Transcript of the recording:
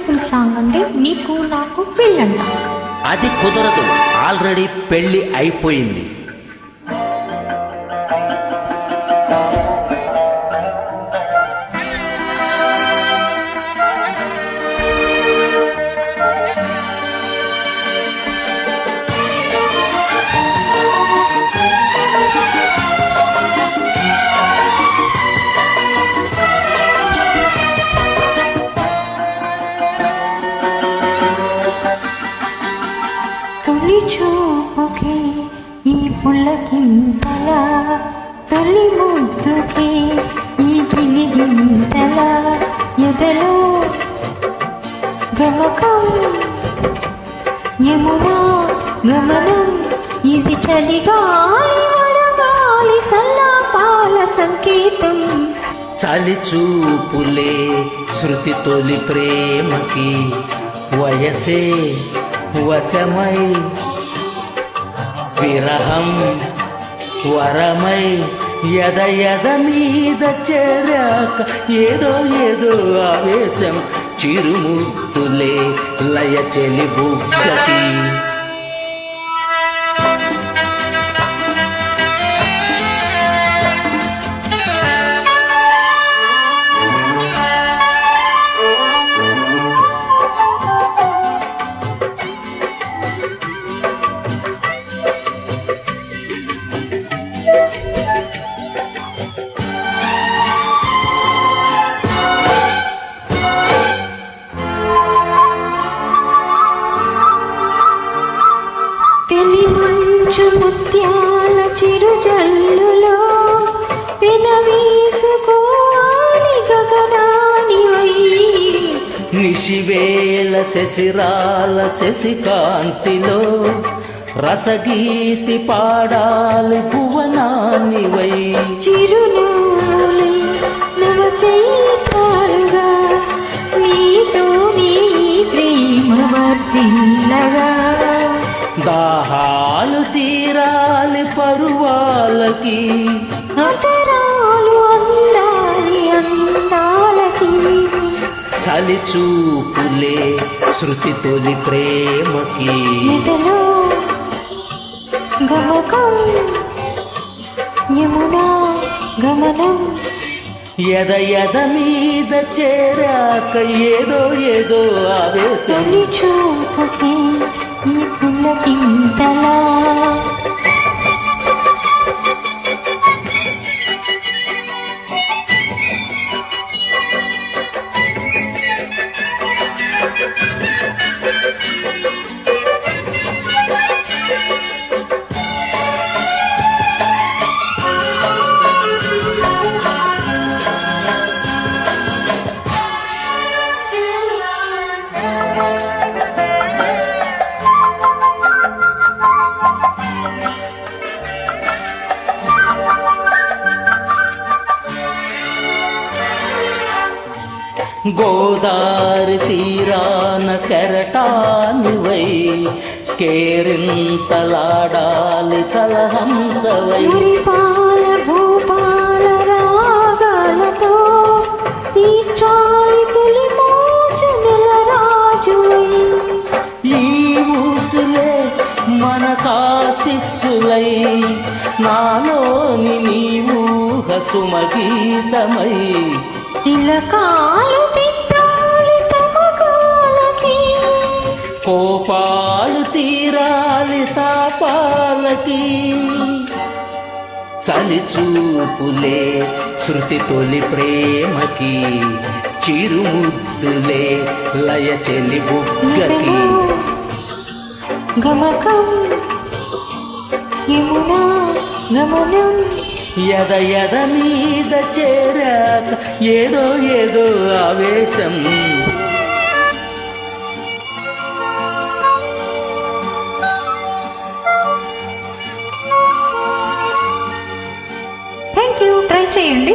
Beautiful song అండి నీకు నాకు పెళ్ళంట. అది కుదరదు. ఆల్రెడీ పెళ్ళి అయిపోయింది. తొలి చూపుకి ఈ పుల్లకింతల తొలి ముద్దుకి ఈ గిలిగింతలా ఎదలో గమకం యమునా గమనం ఇది చలిగాలి వడగాలి సల్లాపాల సంకేతం. చలి చూపులే శృతి తొలి ప్రేమకి వయసే వశమై విరహం వరమై ఎద ఎద మీద చేరాక ఏదో ఏదో ఆవేశం చిరుముద్దులే లయ చెలి బుగ్గకి మంచు ముత్యాల చిరుజల్లులో పెనవేసుకోవాలి గగనాని నిశివేళ శశిరాల శశికాంతిలో రసగీతి పాడాలి భువనాన్ని వై చిరునవ్వులే నవ చైత్రాలుగా తీరాలి పరువాలకి. అతరాలు అందాలి అందాలకి. చలి చూపులే శృతి తొలి ప్రేమకి. గమకం యమునా గమనం. ఎద ఎద మీద చేరాక ఏదో ఏదో ఆవేశం. చూపుకి గోదారి తీరాన కెరటానివై కేరింతలాడాలి కలహంసవై. కాశిస్సులై నాలోని నీవు హసుమగీతమై తమకాలకి కోపాలు తీరాలి తాపాలకి. చలి చూపులే శృతి తొలి ప్రేమకి. చిరుముద్దులే లయ చెలి బుగ్గకి. గమకం యమునా గమనం యద యద మీద చేరాక ఏదో ఏదో ఆవేశం. థ్యాంక్ యూ ట్రై చేయండి.